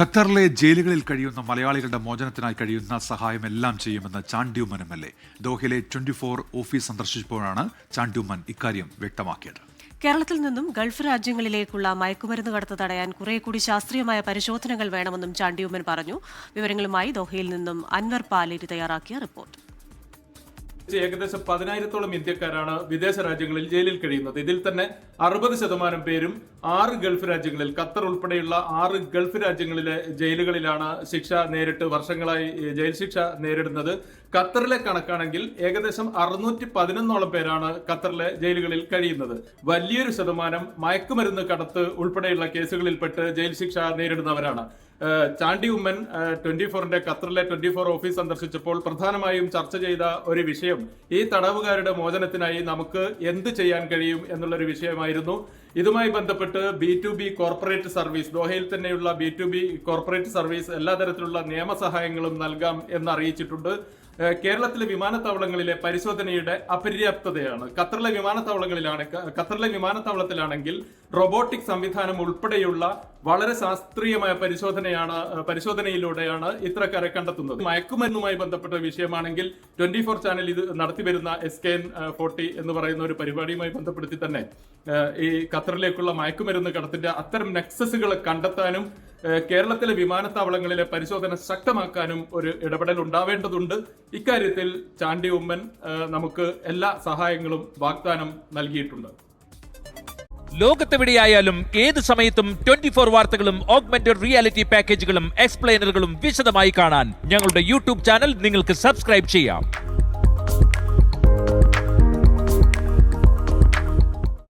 ഖത്തറിലെ ജയിലുകളിൽ കഴിയുന്ന മലയാളികളുടെ മോചനത്തിനായി കഴിയുന്ന സഹായമെല്ലാം ചെയ്യുമെന്ന് ചാണ്ടിയുമ്മൻ എം എൽ എ. ദോഹയിലെ ട്വന്റി ഫോർ ഓഫീസ് സന്ദർശിച്ചപ്പോഴാണ് ചാണ്ടിയുമ്മൻ ഇക്കാര്യം വ്യക്തമാക്കിയത്. കേരളത്തിൽ നിന്നും ഗൾഫ് രാജ്യങ്ങളിലേക്കുള്ള മയക്കുമരുന്ന് കടത്ത് തടയാൻ കുറെ കൂടി ശാസ്ത്രീയമായ പരിശോധനകൾ വേണമെന്നും ചാണ്ടിയുമ്മൻ പറഞ്ഞു. വിവരങ്ങളുമായി ദോഹയിൽ നിന്നും അൻവർ പാലേരി തയ്യാറാക്കിയ റിപ്പോർട്ട്. ഏകദേശം പതിനായിരത്തോളം ഇന്ത്യക്കാരാണ് വിദേശ രാജ്യങ്ങളിൽ ജയിലിൽ കഴിയുന്നത്. ഇതിൽ തന്നെ അറുപത് ശതമാനം പേരും ആറ് ഗൾഫ് രാജ്യങ്ങളിൽ ഖത്തർ ഉൾപ്പെടെയുള്ള ആറ് ഗൾഫ് രാജ്യങ്ങളിലെ ജയിലുകളിലാണ് ശിക്ഷ നേരിട്ട് വർഷങ്ങളായി ജയിൽ ശിക്ഷ നേരിടുന്നത്. ഖത്തറിലെ കണക്കാണെങ്കിൽ ഏകദേശം അറുന്നൂറ്റി പതിനൊന്നോളം പേരാണ് ഖത്തറിലെ ജയിലുകളിൽ കഴിയുന്നത്. വലിയൊരു ശതമാനം മയക്കുമരുന്ന് കടത്ത് ഉൾപ്പെടെയുള്ള കേസുകളിൽപ്പെട്ട് ജയിൽ ശിക്ഷ നേരിടുന്നവരാണ്. ചാണ്ടി ഉമ്മൻ ട്വന്റി ഫോറിന്റെ ഖത്തറിലെ ട്വന്റി ഫോർ ഓഫീസ് സന്ദർശിച്ചപ്പോൾ പ്രധാനമായും ചർച്ച ചെയ്ത ഒരു വിഷയം ഈ തടവുകാരുടെ മോചനത്തിനായി നമുക്ക് എന്ത് ചെയ്യാൻ കഴിയും എന്നുള്ളൊരു വിഷയമായിരുന്നു. ഇതുമായി ബന്ധപ്പെട്ട് B to B corporate service ദോഹയിൽ തന്നെയുള്ള B to B corporate service എല്ലാ തരത്തിലുള്ള നിയമസഹായങ്ങളും നൽകാം എന്ന് അറിയിച്ചിട്ടുണ്ട് കേരളത്തിലെ വിമാനത്താവളങ്ങളിലെ പരിശോധനയുടെ അപര്യാപ്തതയാണ്. ഖത്തറിലെ വിമാനത്താവളങ്ങളിലാണ് ഖത്തറിലെ വിമാനത്താവളത്തിലാണെങ്കിൽ റോബോട്ടിക് സംവിധാനം ഉൾപ്പെടെയുള്ള വളരെ ശാസ്ത്രീയമായ പരിശോധനയാണ് പരിശോധനയിലൂടെയാണ് ഇത്തരക്കാരെ കണ്ടെത്തുന്നത്. മയക്കുമരുന്നുമായി ബന്ധപ്പെട്ട വിഷയമാണെങ്കിൽ ട്വന്റി ഫോർ ചാനൽ ഇത് നടത്തിവരുന്ന എസ് കെ എൻ ഫോർട്ടി എന്ന് പറയുന്ന ഒരു പരിപാടിയുമായി ബന്ധപ്പെടുത്തി തന്നെ ഈ ഖത്തറിലേക്കുള്ള മയക്കുമരുന്ന് കടത്തിന്റെ അത്തരം നെക്സസുകൾ കണ്ടെത്താനും കേരളത്തിലെ വിമാനത്താവളങ്ങളിലെ പരിശോധന ശക്തമാക്കാനും ഒരു ഇടപെടൽ ഉണ്ടാവേണ്ടതുണ്ട്. ഇക്കാര്യത്തിൽ ചാണ്ടി ഉമ്മൻ നമുക്ക് എല്ലാ സഹായങ്ങളും വാഗ്ദാനം നൽകിയിട്ടുണ്ട്. ലോകത്തെവിടെയായാലും ഏത് സമയത്തും ട്വന്റി ഫോർ വാർത്തകളും ഓഗ്മെന്റഡ് റിയാലിറ്റി പാക്കേജുകളും എക്സ്പ്ലെയിനറുകളും വിശദമായി കാണാൻ ഞങ്ങളുടെ യൂട്യൂബ് ചാനൽ നിങ്ങൾക്ക് സബ്സ്ക്രൈബ് ചെയ്യാം.